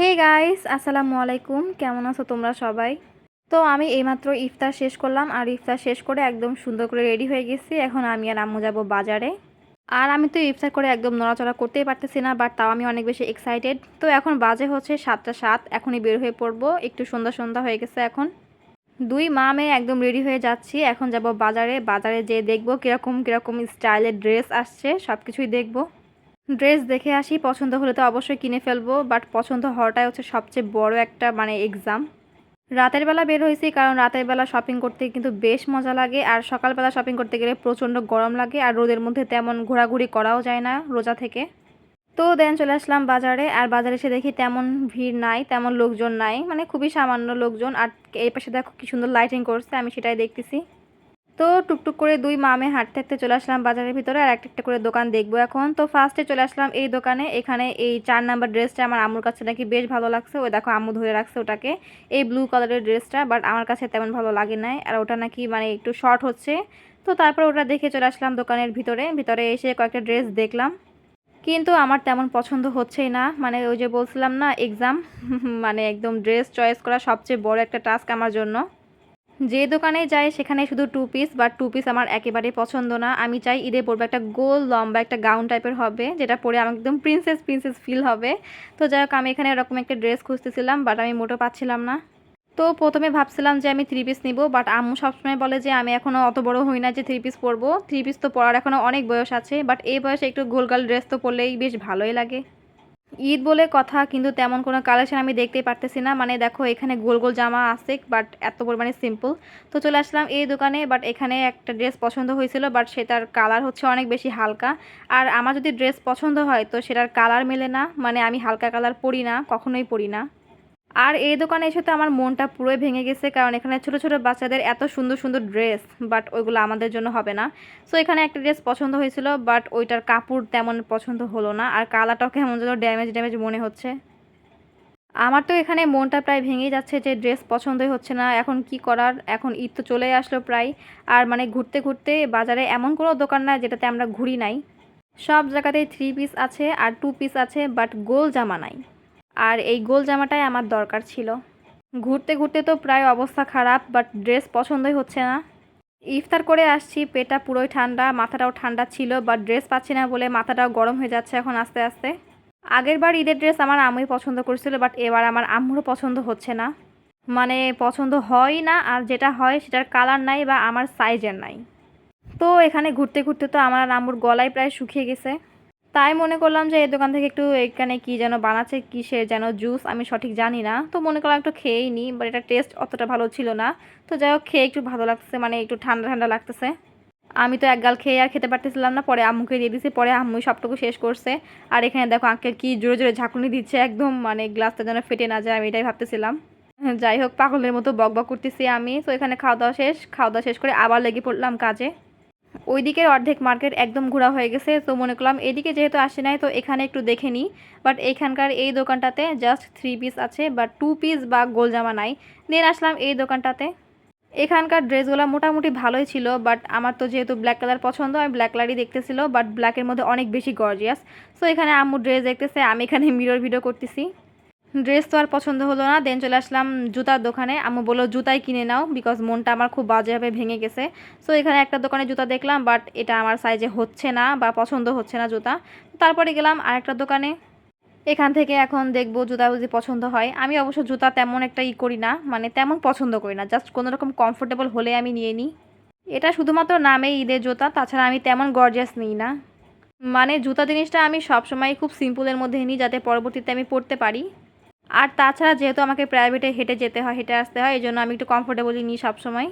Hey guys আসসালামু আলাইকুম। কেমন আছো তোমরা সবাই? তো আমি এইমাত্র ইফতার শেষ করলাম আর ইফতার শেষ করে একদম সুন্দর করে রেডি হয়ে গেছি। এখন আমি আর আম্মু যাব বাজারে। আর আমি তো ইফতার করে একদম নড়াচড়া করতেই পারতেছি না বাট তাও আমি অনেক বেশি এক্সাইটেড তো এখন বাজে হচ্ছে সাতটা সাত, এখনই বের হয়ে পড়ব। একটু সন্ধ্যা সন্ধ্যা হয়ে গেছে এখন। দুই মা মেয়ে একদম রেডি হয়ে যাচ্ছি। এখন যাব বাজারে। বাজারে যেয়ে দেখব কীরকম কীরকম স্টাইলের ড্রেস আসছে সব কিছুই দেখব। ড্রেস দেখে আসি, পছন্দ হলে তো অবশ্যই কিনে ফেলব বাট পছন্দ হওয়াটাই হচ্ছে সবচেয়ে বড় একটা মানে এক্সাম রাতের বেলা বের হয়েছি, কারণ রাতের বেলা শপিং করতে কিন্তু বেশ মজা লাগে, আর সকালবেলা শপিং করতে গেলে প্রচণ্ড গরম লাগে, আর রোদের মধ্যে তেমন ঘোরাঘুরি করাও যায় না রোজা থেকে। তো দেন চলে আসলাম বাজারে, আর বাজারে এসে দেখি তেমন ভিড় নাই, তেমন লোকজন নাই মানে খুবই সামান্য লোকজন, আর এই পাশে দেখো কি সুন্দর লাইটিং করছে, আমি সেটাই দেখতেছি। তো টুকটুক করে দুই মামে হাঁটতে হাঁটতে চলে আসলাম বাজারের ভিতরে আর একটা একটা করে দোকান দেখব এখন। তো ফার্স্টে চলে আসলাম এই দোকানে। এখানে এই চার নাম্বার ড্রেসটা আমার আম্মুর কাছে নাকি বেশ ভালো লাগছে। ওই দেখো আম্মু ধরে রাখছে ওটাকে। এই ব্লু কালারের ড্রেসটা বাট আমার কাছে তেমন ভালো লাগে নাই। আর ওটা নাকি মানে একটু শর্ট হচ্ছে। তো তারপর ওটা দেখে চলে আসলাম দোকানের ভিতরে। ভিতরে এসে কয়েকটা ড্রেস দেখলাম। কিন্তু আমার তেমন পছন্দ হচ্ছেই না। মানে ওই যে বলছিলাম না এক্সাম মানে একদম ড্রেস চয়েস করা সবচেয়ে বড় একটা টাস্ক আমার জন্য। যে দোকানে যাই সেখানে শুধু two piece but two piece আমার একেবারে পছন্দ না। আমি চাই ঈদে পরবো একটা গোল, লম্বা একটা গাউন টাইপের হবে, যেটা পরে আমার একদম প্রিন্সেস প্রিন্সেস ফিল হবে। তো যাই হোক, আমি এখানে এরকম একটা ড্রেস খুঁজতেছিলাম বাট আমি মোটো পাচ্ছিলাম না। তো প্রথমে ভাবছিলাম যে আমি থ্রি পিস নিব বাট আম্মু সবসময় বলে যে আমি এখনও অত বড় হই না যে থ্রি পিস পরবো। থ্রি পিস তো পরার এখনও অনেক বয়স আছে বাট এই বয়সে একটু গোলগাল ড্রেস তো পরলেই বেশ ভালোই লাগে। ঈদ বলে কথা, কিন্তু তেমন কোনো কালেকশন আমি দেখতেই পারতেছি না। মানে দেখো, এখানে গোল গোল জামা আছে বাট এত পরিমাণে সিম্পল তো চলে আসলাম এই দোকানে বাট এখানে একটা ড্রেস পছন্দ হয়েছিল বাট সেটার কালার হচ্ছে অনেক বেশি হালকা। আর আমার যদি ড্রেস পছন্দ হয়, তো সেটার কালার মেলে না। মানে আমি হালকা কালার পরি না, কখনোই পরি না। আর এই দোকানে এসে তো আমার মনটা পুরোই ভেঙে গেছে, কারণ এখানে ছোট ছোট বাচ্চাদের এত সুন্দর সুন্দর ড্রেস বাট ওইগুলো আমাদের জন্য হবে না। সো এখানে একটা ড্রেস পছন্দ হয়েছিল বাট ওইটার কাপড় তেমন পছন্দ হলো না, আর কালারটাও কেমন যেন ড্যামেজ ড্যামেজ মনে হচ্ছে। আমার তো এখানে মনটা প্রায় ভেঙেই যাচ্ছে যে ড্রেস পছন্দই হচ্ছে না, এখন কি করার? এখন ঈদ তো চলে আসলো প্রায়, আর মানে ঘুরতে ঘুরতে বাজারে এমন কোনো দোকান না যেটাতে আমরা ঘুরি নাই। সব জায়গাতেই থ্রি পিস আছে আর টু পিস আছে বাট গোল জামা নাই। আর এই গোল জামাটাই আমার দরকার ছিল। ঘুরতে ঘুরতে তো প্রায় অবস্থা খারাপ বাট ড্রেস পছন্দই হচ্ছে না। ইফতার করে আসছি পেটা পুরোই ঠান্ডা, মাথাটাও ঠান্ডা ছিল বাট ড্রেস পাচ্ছি না বলে মাথাটাও গরম হয়ে যাচ্ছে এখন আস্তে আস্তে। আগের বার ঈদের ড্রেস আমার আম্মুই পছন্দ করেছিল বাট এবার আমার আম্মুরও পছন্দ হচ্ছে না। মানে পছন্দ হয় না, আর যেটা হয় সেটার কালার নাই বা আমার সাইজের নাই। তো এখানে ঘুরতে ঘুরতে তো আমার আম্মুর গলায় প্রায় শুকিয়ে গেছে। তাই মনে করলাম যে এই দোকান থেকে একটু এখানে কি যেন বানাচ্ছে, কিসের যেন জুস আমি সঠিক জানি না। তো মনে করলাম একটু খেয়েই নিই বাট এটা টেস্ট অতটা ভালো ছিল না। তো যাই হোক, খেয়ে একটু ভালো লাগছে মানে একটু ঠান্ডা ঠান্ডা লাগতেছে। আমি তো এক গাল খেয়ে আর খেতে পারতেছিলাম না, পরে আম্মুকে দিয়ে দিয়েছি পরে আম্মুই সবটুকু শেষ করছে। আর এখানে দেখো আঙ্কেল কি জোরে জোরে ঝাঁকুনি দিচ্ছে, একদম মানে গ্লাসটা যেন ফেটে না যায়, আমি এটাই ভাবতেছিলাম। যাই হোক, পাগলের মতো বক বক করতেছি আমি। তো এখানে খাওয়া দাওয়া শেষ, খাওয়া দাওয়া শেষ করে আবার লেগে পড়লাম কাজে। ওই দিকের অর্ধেক মার্কেট একদম ঘোরা হয়ে গেছে, তো মনে করলাম এদিকে যেহেতু আসে নাই, তো এখানে একটু দেখে নিই। বাট এখানকার এই দোকানটাতে জাস্ট থ্রি পিস আছে বা টু পিস বা গোল জামা নাই। দেন আসলাম এই দোকানটাতে। এখানকার ড্রেসগুলো মোটামুটি ভালোই ছিল বাট আমার তো যেহেতু ব্ল্যাক কালার পছন্দ, আমি ব্ল্যাক কালারই দেখতেছিল বাট ব্ল্যাকের মধ্যে অনেক বেশি গর্জিয়াস সো এখানে আম্মু ড্রেস দেখতেছে, আমি এখানে মিরর ভিডিও করতেছি। ড্রেস তো আর পছন্দ হলো না। দেন চলে আসলাম জুতার দোকানে। আম্মু বলল, জুতাই কিনে নাও বিকজ মনটা আমার খুব বাজেভাবে ভেঙে গেছে। সো এখানে একটা দোকানে জুতা দেখলাম বাট এটা আমার সাইজে হচ্ছে না বা পছন্দ হচ্ছে না জুতা। তারপরে গেলাম আরেকটা দোকানে। এখান থেকে এখন দেখব জুতা যদি পছন্দ হয়। আমি অবশ্য জুতা তেমন একটা ই করি না মানে তেমন পছন্দ করি না জাস্ট কোনো রকম কমফোর্টেবল হলে আমি নিয়ে নিই। এটা শুধুমাত্র নামে ঈদের জুতা, তাছাড়া আমি তেমন গর্জিয়াস নিই না। মানে জুতা জিনিসটা আমি সবসময় খুব সিম্পলের মধ্যে নিই, যাতে পরবর্তীতে আমি পরতে পারি। আর তাছাড়া যেহেতু আমাকে প্রাইভেটে হেঁটে যেতে হয়, হেঁটে আসতে হয় এই জন্য আমি একটু কমফোর্টেবলই নিই সবসময়।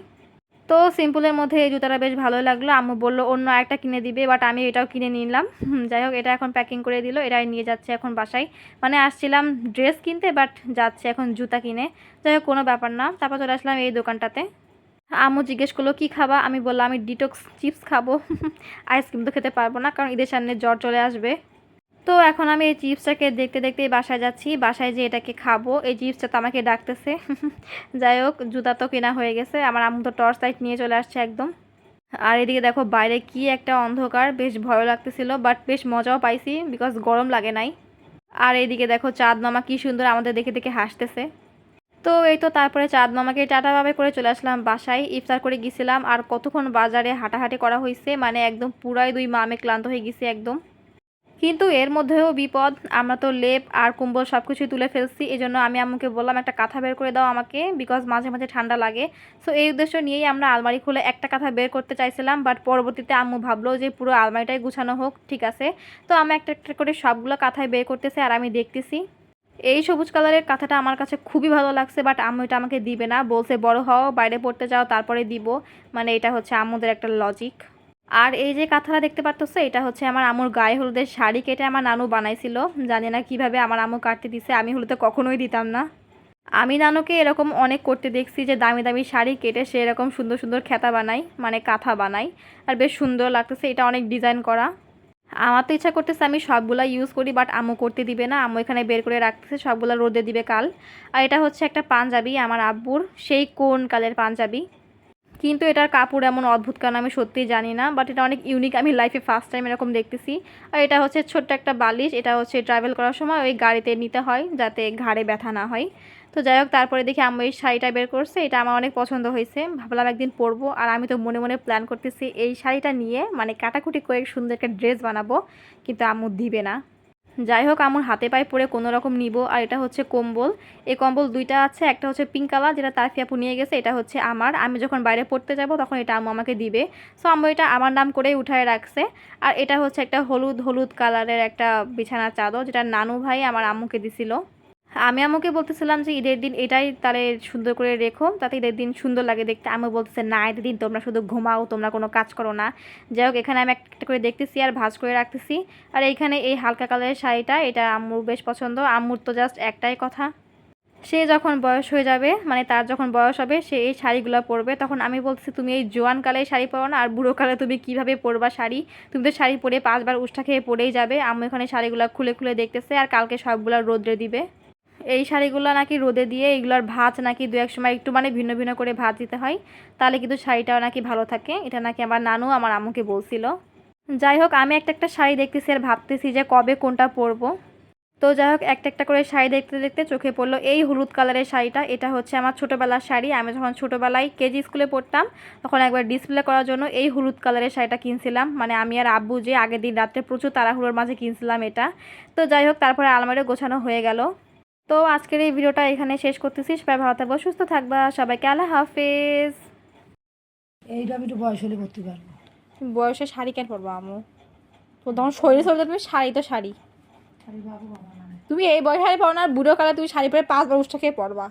তো সিম্পলের মধ্যে এই জুতাটা বেশ ভালোই লাগল। আম্মু বলল, অন্য একটা কিনে দিবে বাট আমি এটাও কিনে নিলাম। যাই হোক, এটা এখন প্যাকিং করে দিল এটাই নিয়ে যাচ্ছে এখন বাসায়। মানে আসছিলাম ড্রেস কিনতে বাট যাচ্ছে এখন জুতা কিনে। যাই হোক, কোনো ব্যাপার না। তারপর চলে আসলাম এই দোকানটাতে। আম্মু জিজ্ঞেস করল, কী খাবা? আমি বললাম, আমি ডিটক্স চিপস খাব। আইসক্রিম তো খেতে পারব না, কারণ ঈদের সামনে জ্বর চলে আসবে। তো এখন আমি এই চিপসটাকে দেখতে দেখতে বাসায় যাচ্ছি। বাসায় যে এটাকে খাব। এই চিপসটা তো আমাকে ডাকতেছে। যাই হোক, জুতা তো কেনা হয়ে গেছে। আমার আম্মু তো টর্চ লাইট নিয়ে চলে আসছে একদম। আর এদিকে দেখো, বাইরে কি একটা অন্ধকার। বেশ ভয় লাগতেছিল বাট বেশ মজাও পাইছি বিকজ গরম লাগে নাই। আর এদিকে দেখো চাঁদ মামা কি সুন্দর আমাদের দেখে দেখে হাসতেছে। তো এই তো তারপরে চাঁদ মামাকে টাটা ভাবে করে চলে আসলাম বাসায়। ইফতার করে গেছিলাম আর কতক্ষণ বাজারে হাঁটাহাঁটি করা হয়েছে মানে একদম পুরাই দুই মামে ক্লান্ত হয়ে গেছে একদম। কিন্তু এর মধ্যেও বিপদ, আমরা তো লেপ আর কুম্বল সব কিছুই তুলে ফেলছি এই জন্য আমি আম্মুকে বললাম, একটা কাঁথা বের করে দাও আমাকে বিকজ মাঝে মাঝে ঠান্ডা লাগে। সো এই উদ্দেশ্য নিয়েই আমরা আলমারি খুলে একটা কাঁথা বের করতে চাইছিলাম বাট পরবর্তীতে আম্মু ভাবলো যে পুরো আলমারিটাই গুছানো হোক, ঠিক আছে? তো আমি একটা একটা করে সবগুলো কাঁথায় বের করতেছি আর আমি দেখতেছি। এই সবুজ কালারের কাঁথাটা আমার কাছে খুবই ভালো লাগছে বাট আম্মু এটা আমাকে দিবে না, বলছে, বড় হও, বাইরে পড়তে যাও, তারপরে দিব। মানে এটা হচ্ছে আম্মুদের একটা লজিক আর এই যে কাঁথাটা দেখতে পারতো এটা হচ্ছে আমার আম্মুর গায়ে হলুদের শাড়ি কেটে আমার নানু বানাইছিল। জানি না কীভাবে আমার আম্মু কাটতে দিছে, আমি হলুদে কখনোই দিতাম না। আমি নানুকে এরকম অনেক করতে দেখছি যে দামি দামি শাড়ি কেটে সে এরকম সুন্দর সুন্দর খেতা বানাই মানে কাঁথা বানাই আর বেশ সুন্দর লাগতেছে, এটা অনেক ডিজাইন করা। আমার তো ইচ্ছা করতেছে আমি সবগুলা ইউজ করি বাট আম্মু করতে দিবে না, আম্মু এখানে বের করে রাখতেছে, সবগুলা রোদে দিবে কাল। আর এটা হচ্ছে একটা পাঞ্জাবি আমার আব্বুর, সেই কোন কালের পাঞ্জাবি। কিন্তু এটার কাপড় এমন অদ্ভুত কারণ আমি সত্যিই জানি না বাট এটা অনেক ইউনিক আমি লাইফে ফার্স্ট টাইম এরকম দেখতেছি। আর এটা হচ্ছে ছোট্ট একটা বালিশ, এটা হচ্ছে ট্রাভেল করার সময় ওই গাড়িতে নিতে হয় যাতে ঘাড়ে ব্যথা না হয়। তো যাই হোক, তারপরে দেখি আমি এই শাড়িটা বের করছে, এটা আমার অনেক পছন্দ হয়েছে, ভাবলাম একদিন পরবো। আর আমি তো মনে মনে প্ল্যান করতেছি এই শাড়িটা নিয়ে মানে কাটাকুটি করে সুন্দর একটা ড্রেস বানাবো, কিন্তু আম্মু দিবে না। যাই হোক আমার হাতে পায়ে পরে কোনো রকম নিব, আর এটা হচ্ছে কম্বল। এই কম্বল দুইটা আছে, একটা হচ্ছে পিঙ্ক কালার যেটা তারফি আপু নিয়ে গেছে, এটা হচ্ছে আমার। আমি যখন বাইরে পড়তে যাব, তখন এটা আম্মু আমাকে দিবে। সো আম্মু এটা আমার নাম করেই উঠায় রাখছে। আর এটা হচ্ছে একটা হলুদ হলুদ কালারের একটা বিছানার চাদর যেটা নানু ভাই আমার আম্মুকে দিছিল। আমি আমাকে বলতেছিলাম যে ঈদের দিন এটাই তাহলে সুন্দর করে রেখো, তাতে ঈদের দিন সুন্দর লাগে দেখতে। আমি বলতেছে, না, ঈদের দিন তোমরা শুধু ঘুমাও, তোমরা কোনো কাজ করো না। যাই হোক, এখানে আমি একটা করে দেখতেছি আর ভাজ করে রাখতেছি। আর এইখানে এই হালকা কালারের শাড়িটা, এটা আম্মুর বেশ পছন্দ। আম্মুর তো জাস্ট একটাই কথা। সে যখন বয়স হয়ে যাবে মানে তার যখন বয়স হবে, সে এই শাড়িগুলো পরবে। তখন আমি বলছি তুমি এই জোয়ান কালে শাড়ি পরো না, আর বুড়ো কালে তুমি কীভাবে পরবা শাড়ি? তুমি তো শাড়ি পরে পাঁচবার উষ্ঠা খেয়ে পরেই যাবে। আম্মু এখানে শাড়িগুলো খুলে খুলে দেখতেছে, আর কালকে সবগুলো রোদ্রে দিবে। এই শাড়িগুলো নাকি রোদে দিয়ে এগুলোর ভাঁজ নাকি দু এক সময় একটু মানে ভিন্ন ভিন্ন করে ভাঁজ দিতে হয়, তাহলে কিন্তু শাড়িটাও নাকি ভালো থাকে। এটা নাকি আমার নানু আমার আম্মুকে বলছিল। যাই হোক, আমি একটা একটা শাড়ি দেখতেছি আর ভাবতেছি যে কবে কোনটা পরবো। তো যাই হোক, একটা একটা করে শাড়ি দেখতে দেখতে চোখে পড়ল এই হলুদ কালারের শাড়িটা। এটা হচ্ছে আমার ছোটোবেলার শাড়ি। আমি যখন ছোটোবেলায় কেজি স্কুলে পড়তাম, তখন একবার ডিসপ্লে করার জন্য এই হলুদ কালারের শাড়িটা কিনছিলাম। মানে আমি আর আব্বু যে আগের দিন রাত্রে প্রচুর তাড়াহুড়োর মাঝে কিনছিলাম এটা। তো যাই হোক, তারপরে আলমারিও গোছানো হয়ে গেল। তো আজকের এই ভিডিওটা এখানে শেষ করতেছি। সবাই ভালো থাকব সুস্থ থাকবা সবাইকে আল্লাহ হাফেজ। এইটা আমি একটু বয়স হলে করতে পারব। বয়সে শাড়ি কেন পরবো আমু তো তখন শরীর শরীর তুমি শাড়ি তো শাড়ি। তুমি এই বয়সে শাড়ি পরো না বুড়ো কালে তুমি শাড়ি পরে পাঁচবার উষ্ঠা খেয়ে পরবা।